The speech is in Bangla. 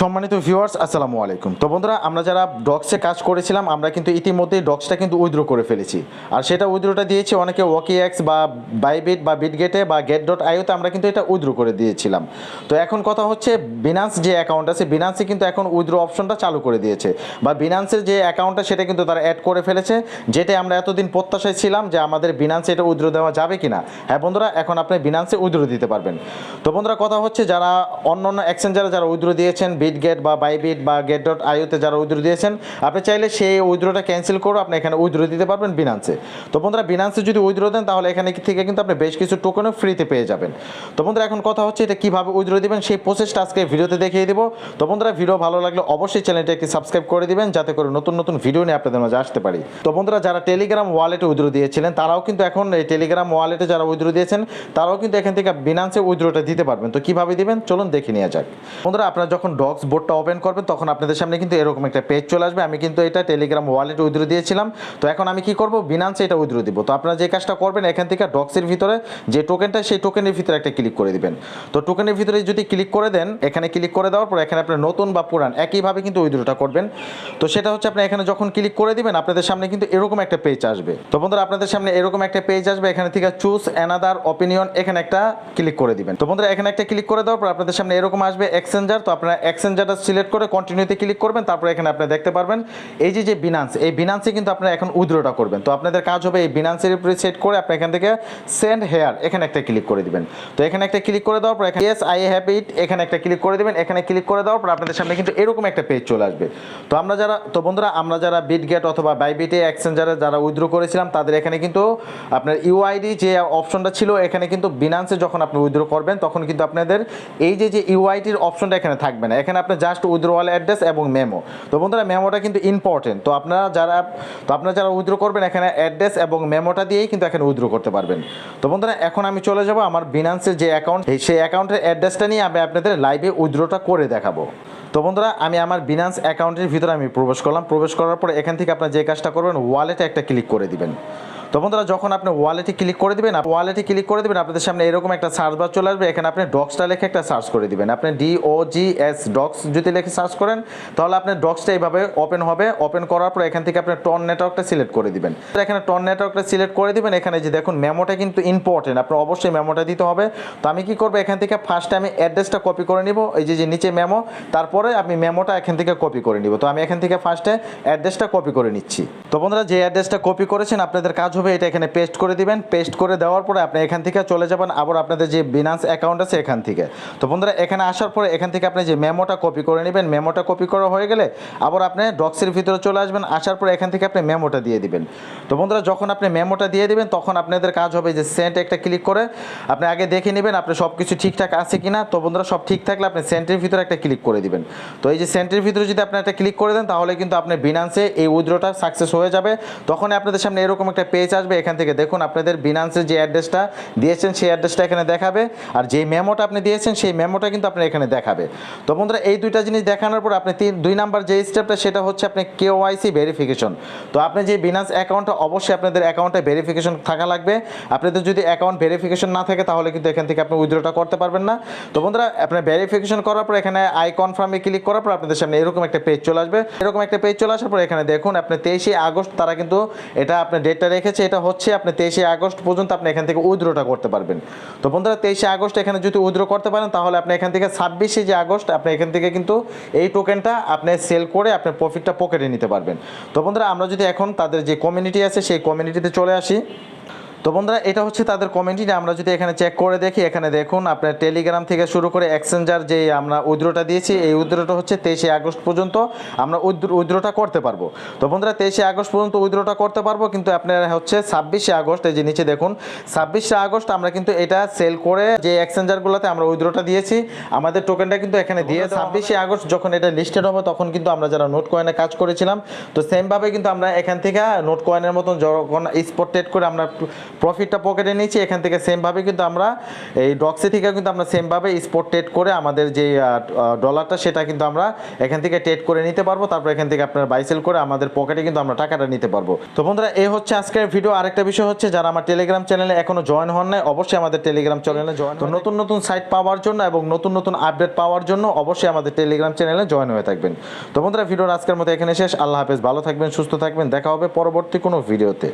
সম্মানিত ভিউয়ার্স আসসালামু আলাইকুম। তো বন্ধুরা, আমরা যারা ডক্সে কাজ করেছিলাম, আমরা কিন্তু ইতিমধ্যেই ডক্সটা কিন্তু উইথড্র করে ফেলেছি। আর সেটা উইথড্রটা দিয়েছি অনেকে ওয়াকি এক্স বা বাইবিট বা বিটগেটে বা গেট ডট আইওতে আমরা কিন্তু এটা উইথড্র করে দিয়েছিলাম। তো এখন কথা হচ্ছে বিনান্স যে অ্যাকাউন্ট আছে বিনান্সে কিন্তু এখন উইথড্র অপশনটা চালু করে দিয়েছে। বা বিনান্সের যে অ্যাকাউন্টটা সেটা কিন্তু তারা অ্যাড করে ফেলেছে, যেটা আমরা এতদিন প্রত্যাশায় ছিলাম যে আমাদের বিনান্সে এটা উইথড্র দেওয়া যাবে কি না হ্যাঁ বন্ধুরা, এখন আপনি বিনান্সে উইথড্র দিতে পারবেন। তো বন্ধুরা, কথা হচ্ছে, যারা অন্য অন্য এক্সচেঞ্জারে যারা উইথড্র দিয়েছেন বিটগেট বা বাইবিট বা গেট ডট আইওতে যারা উইথড্র দিয়েছেন, আপনি চাইলে সেই উইথড্রটা ক্যান্সেল করে আপনি এখানে উইথড্র দিতে পারবেন বিনান্সে তো বন্ধুরা বিনান্সে যদি উইথড্র দেন, তাহলে এখানে থেকে কিন্তু আপনি বেশ কিছু টোকেনও ফ্রিতে পেয়ে যাবেন। তো বন্ধুরা, এখন কথা হচ্ছে এটা কীভাবে উইথড্র দিবেন, সেই প্রসেসটা আজকে ভিডিওতে দেখিয়ে দেবো। তো বন্ধুরা ভিডিও ভালো লাগলে অবশ্যই চ্যানেলটা একটি সাবস্ক্রাইব করে দিবেন, যাতে করে নতুন নতুন ভিডিও নিয়ে আপনাদের মাঝে আসতে পারি। তো বন্ধুরা, যারা টেলিগ্রাম ওয়ালেটে উইথড্র দিয়েছিলেন, তারাও কিন্তু এখন এই টেলিগ্রাম ওয়ালেটে যারা উইথড্র দিয়েছেন, তারাও কিন্তু এখান থেকে বিনান্সে উইথড্রটা দিতে পারবেন। তো কীভাবে দিবেন? চলুন দেখে নেওয়া যাক। বন্ধুরা, আপনারা যখন ডক্স বোর্ডটা ওপেন করবেন, তখন আপনাদের সামনে কিন্তু এরকম একটা পেজ চলে আসবে। আমি কিন্তু এটা টেলিগ্রাম ওয়ালেটে উইথড্র দিয়েছিলাম। তো এখন আমি কি করব? বিনান্সে এটা উইথড্র দিব। তো আপনারা যে কাজটা করবেন, এখান থেকে ডক্সের ভিতরে যে টোকেনটা সেই টোকেনের ভিতরে একটা ক্লিক করে দিবেন। তো টোকেনের ভিতরে যদি ক্লিক করে দেন, এখানে ক্লিক করে দেওয়ার পর এখানে আপনার নতুন বা পুরান একইভাবে কিন্তু উইথড্রটা করবেন। তো সেটা হচ্ছে আপনি এখানে যখন ক্লিক করে দিবেন, আপনাদের সামনে কিন্তু এরকম একটা পেজ আসবে। তো বন্ধুরা, আপনাদের সামনে এরকম একটা পেজ আসবে। এখানে থেকে চুজ অ্যানাদার অপিনিয়ন এখানে একটা ক্লিক করে দিবেন। তো বন্ধুরা, এখানে একটা ক্লিক করে দেওয়ার পর আপনাদের সামনে এরকম আসবে এক্সচেঞ্জার তো আপনারা এক্সচেঞ্জারটা সিলেক্ট করে কন্টিনিউতে ক্লিক করবেন, তারপর এখানে আপনি দেখতে পারবেন। এই যে যে বিনান্স এই বিনান্সে কিন্তু আপনারা এখন উইথড্রটা করবেন। তো আপনাদের কাজ হবে এই বিনান্সের উপরে সেট করে আপনি এখান থেকে সেন্ড হেয়ার এখানে একটা ক্লিক করে দিবেন। তো এখানে একটা ক্লিক করে দেওয়ার পর এখানে ইয়েস আই হ্যাভ ইট এখানে একটা ক্লিক করে দিবেন, এখানে ক্লিক করে দেওয়ার পর আপনাদের সামনে কিন্তু এরকম একটা পেজ চলে আসবে। তো আমরা যারা, তো বন্ধুরা, আমরা যারা বিটগেট অথবা বাইবিটে এক্সচেঞ্জারে যারা উইথড্র করেছিলাম, তাদের এখানে কিন্তু আপনার ইউআইডি যে অপশনটা ছিল, এখানে কিন্তু বিনান্সে যখন আপনি উইথড্র করবেন, তখন কিন্তু আপনাদের এই যে যে ইউআইডির অপশনটা এখানে থাকবে না। এখানে আপনি জাস্ট উইথড্রওয়াল অ্যাড্রেস এবং মেমো তো বন্ধুরা মেমোটা কিন্তু ইম্পর্টেন্ট তো আপনারা যারা, তো আপনারা যারা উইথড্র করবেন, এখানে অ্যাড্রেস এবং মেমোটা দিয়েই কিন্তু এখানে উইথড্র করতে পারবেন। তো বন্ধুরা, এখন আমি চলে যাব আমার বিনান্সের যে অ্যাকাউন্ট সেই অ্যাকাউন্টের অ্যাড্রেসটা নিয়ে আমি আপনাদের লাইভে উইথড্রটা করে দেখাবো। তো বন্ধুরা, আমি আমার বিনান্স অ্যাকাউন্টের ভিতরে আমি প্রবেশ করলাম। প্রবেশ করার পর এখান থেকে আপনার যে কাজটা করবেন ওয়ালেটে একটা ক্লিক করে দিবেন। তো বন্ধুরা, যখন আপনি ওয়ালেটে ক্লিক করে দিবেন ওয়ালেটে ক্লিক করে দিবেন, আপনাদের সামনে এরকম একটা সার্চ বার চলে আসবে। এখানে আপনি ডক্সটা লিখে একটা সার্চ করে দিবেন। আপনি D O G S docs যদি লিখে সার্চ করেন, তাহলে আপনার ডক্সটা এইভাবে ওপেন হবে। ওপেন করার পর এখান থেকে আপনি টন নেটওয়ার্কটা সিলেক্ট করে দিবেন। এখানে টন নেটওয়ার্কটা সিলেক্ট করে দিবেন। এখানে যে দেখুন মেমোটা কিন্তু ইম্পর্টেন্ট আপনার অবশ্যই মেমোটা দিতে হবে। তো আমি কি করব? এখান থেকে ফার্স্টে আমি অ্যাড্রেসটা কপি করে নিব। এই যে যে নিচে মেমো তারপরে আমি মেমোটা এখান থেকে কপি করে নিব। তো আমি এখান থেকে ফার্স্টে অ্যাড্রেসটা কপি করে নিচ্ছি। তো বন্ধুরা, যে অ্যাড্রেসটা কপি করেছেন, আপনাদের কাজ হবে, এটা এখানে পেস্ট করে দিবেন। পেস্ট করে দেওয়ার পরে আপনি এখান থেকে চলে যাবেন। আবার আপনাদের যে বিনান্স অ্যাকাউন্ট আছে এখান থেকে। তো বন্ধুরা, এখানে আসার পরে এখান থেকে আপনি যে মেমোটা কপি করে নেবেন মেমোটা কপি করা হয়ে গেলে আবার আপনি ডক্সের ভিতরে চলে আসবেন। আসার পরে এখান থেকে আপনি মেমোটা দিয়ে দিবেন। তো বন্ধুরা, যখন আপনি মেমোটা দিয়ে দিবেন, তখন আপনাদের কাজ হবে যে সেন্ট একটা ক্লিক করে আপনি আগে দেখে নেবেন আপনি সব কিছু ঠিকঠাক আছে কিনা। তো বন্ধুরা, সব ঠিক থাকলে আপনি সেন্টের ভিতরে একটা ক্লিক করে দিবেন। তো এই যে সেন্টের ভিতরে যদি আপনি একটা ক্লিক করে দেন, তাহলে কিন্তু আপনি বিনান্সে এই উইথড্রটা সাকসেস হয়ে যাবে। তখন আপনাদের সামনে এরকম একটা পেজ আসবে, এখান থেকে দেখুন আপনাদের বিনান্সের যে অ্যাড্রেসটা দিয়েছেন, সেই অ্যাড্রেসটা এখানে দেখাবে। আর যেই মেমোটা আপনি দিয়েছেন, সেই মেমোটা কিন্তু আপনার এখানে দেখাবে। তো বন্ধুরা, এই দুইটা জিনিস দেখানোর পর আপনি তিন, দুই নাম্বার যে স্টেপটা সেটা হচ্ছে আপনি কেওয়াইসি ভেরিফিকেশন তো আপনি যে বিনান্স অ্যাকাউন্টটা অবশ্যই আপনাদের অ্যাকাউন্টে ভেরিফিকেশন থাকা লাগবে। আপনাদের যদি অ্যাকাউন্ট ভেরিফিকেশন না থাকে, তাহলে কিন্তু এখান থেকে আপনি উইথড্রটা করতে পারবেন না। তো বন্ধুরা, আপনার ভেরিফিকেশন করার পর এখানে আই কনফার্মে ক্লিক করার পর আপনাদের সামনে এরকম একটা পেজ চলে আসবে। এরকম একটা পেজ চলে আসার পর এখানে দেখুন, আপনি তেইশে আগস্ট তারা কিন্তু এটা আপনার ডেটটা রেখেছে এটা হচ্ছে আপনি তেইশে আগস্ট পর্যন্ত আপনি এখান থেকে উইথড্রটা করতে পারবেন। তো বন্ধুরা, তেইশে আগস্ট এখানে যদি উইথড্র করতে পারেন, তাহলে আপনি এখান থেকে ছাব্বিশে যে আগস্ট, আপনি এখান থেকে কিন্তু এই টোকেনটা আপনি সেল করে আপনার প্রফিটটা পকেটে নিতে পারবেন। তো বন্ধুরা, আমরা যদি এখন তাদের যে কমিউনিটি আছে, সেই কমিউনিটিতে চলে আসি। তো বন্ধুরা এটা হচ্ছে তাদের কমেন্টটি আমরা যদি এখানে চেক করে দেখি এখানে দেখুন আপনার টেলিগ্রাম থেকে শুরু করে এক্সচেঞ্জার যে আমরা উইথড্রটা দিয়েছি এই উইথড্রটা হচ্ছে তেইশে আগস্ট পর্যন্ত আমরা উইথড্রটা করতে পারব। তো বন্ধুরা তেইশে আগস্ট পর্যন্ত উইথড্রটা করতে পারব কিন্তু আপনার হচ্ছে ছাব্বিশে আগস্ট এই যে নিচে দেখুন ছাব্বিশে আগস্ট আমরা কিন্তু এটা সেল করে যে এক্সচেঞ্জারগুলোতে আমরা উইথড্রটা দিয়েছি আমাদের টোকেনটা কিন্তু এখানে দিয়ে ছাব্বিশে আগস্ট যখন এটা লিস্টেড হবে তখন কিন্তু আমরা যারা নোট কয়েনে কাজ করেছিলাম তো সেমভাবে কিন্তু আমরা এখান থেকে নোট কয়েনের মতন যখন স্পট ট্রেড করে আমরা প্রফিটটা পকেটে নিয়েছি এখান থেকে সেমভাবে কিন্তু আমরা এই ডক্সি থেকে কিন্তু আমরা সেমভাবে স্পট ট্রেড করে আমাদের যে ডলারটা সেটা কিন্তু আমরা এখান থেকে ট্রেড করে নিতে পারব তারপর এখান থেকে আপনার বাইসেল করে আমাদের পকেটে কিন্তু আমরা টাকাটা নিতে পারব। তো বন্ধুরা এই হচ্ছে আজকের ভিডিও আরেকটা বিষয় হচ্ছে যারা আমার টেলিগ্রাম চ্যানেলে এখনও জয়েন হন নাই অবশ্যই আমাদের টেলিগ্রাম চ্যানেলে জয়েন তো নতুন নতুন সাইট পাওয়ার জন্য এবং নতুন নতুন আপডেট পাওয়ার জন্য অবশ্যই আমাদের টেলিগ্রাম চ্যানেলে জয়েন হয়ে থাকবেন। তো বন্ধুরা ভিডিওর আজকের মতো এখানে শেষ। আল্লাহ হাফেজ। ভালো থাকবেন সুস্থ থাকবেন। দেখা হবে পরবর্তী কোনো ভিডিওতে